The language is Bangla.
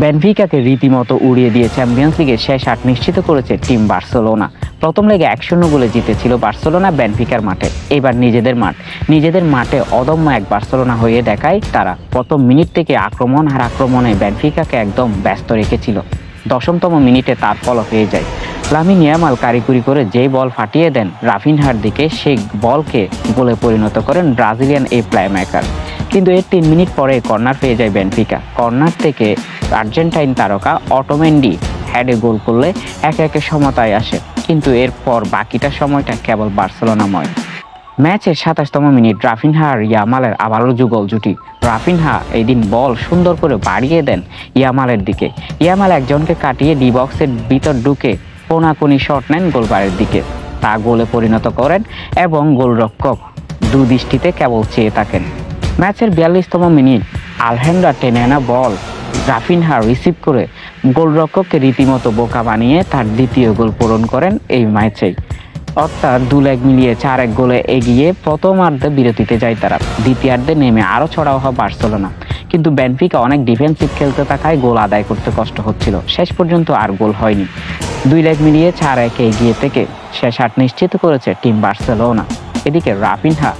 বেনফিকাকে রীতিমতো উড়িয়ে দিয়ে চ্যাম্পিয়ন্স লিগের শেষ আট নিশ্চিত করেছে টিম বার্সেলোনা। প্রথম লেগে এক শূন্য গোলে জিতেছিল বার্সেলোনা বেনফিকার মাঠে। এবার নিজেদের মাঠ। নিজেদের মাঠে অদম্য এক বার্সেলোনা হয়ে দেখায় তারা। প্রথম মিনিট থেকে আক্রমণ আর আক্রমণে বেনফিকাকে একদম ব্যস্ত রেখেছিল। দশমতম মিনিটে তার ফল হয়ে যায়। লামিন ইয়ামাল কারিকুরি করে যেই বল ফাটিয়ে দেন, রাফিনহার দিকে সেই বলকে গোলে পরিণত করেন ব্রাজিলিয়ান এই প্লেমেকার কিন্তু এর তিন মিনিট পরে কর্নার পেয়ে যায় বেনফিকা। কর্নার থেকে আর্জেন্টাইন তারকা অটোমেন্ডি হেডে গোল করলে এক একে সমতায় আসে। কিন্তু এরপর বাকিটা সময়টা কেবল বার্সেলোনাময়। ম্যাচের সাতাশতম মিনিট রাফিনহা আর ইয়ামালের আবারও যুগল জুটি। রাফিনহা এই দিন বল সুন্দর করে বাড়িয়ে দেন ইয়ামালের দিকে। ইয়ামাল একজনকে কাটিয়ে ডি বক্সের ভিতর ঢুকে কোনাকুনি শট নেন গোলবারের দিকে। তা গোলে পরিণত করেন এবং গোলরক্ষক দুদৃষ্টিতে কেবল চেয়ে থাকেন। ম্যাচের বিয়াল্লিশতম মিনিট আলহেন্ডা টেনে আনা বল রাফিনহা রিসিভ করে গোলরক্ষককে রীতিমতো বোকা বানিয়ে তার দ্বিতীয় গোল পূরণ করেন এই ম্যাচেই অর্থাৎ দু লেগ মিলিয়ে চার এক গোলে এগিয়ে প্রথমার্ধে বিরতিতে যায় তারা। দ্বিতীয়ার্ধে নেমে আরও ছড়াও হয় বার্সেলোনা। কিন্তু বেনফিকা অনেক ডিফেন্সিভ খেলতে থাকায় গোল আদায় করতে কষ্ট হচ্ছিল। শেষ পর্যন্ত আর গোল হয়নি। দুই লেগ মিলিয়ে চার একে এগিয়ে থেকে শেষ আট নিশ্চিত করেছে টিম বার্সেলোনা। এদিকে রাফিনহা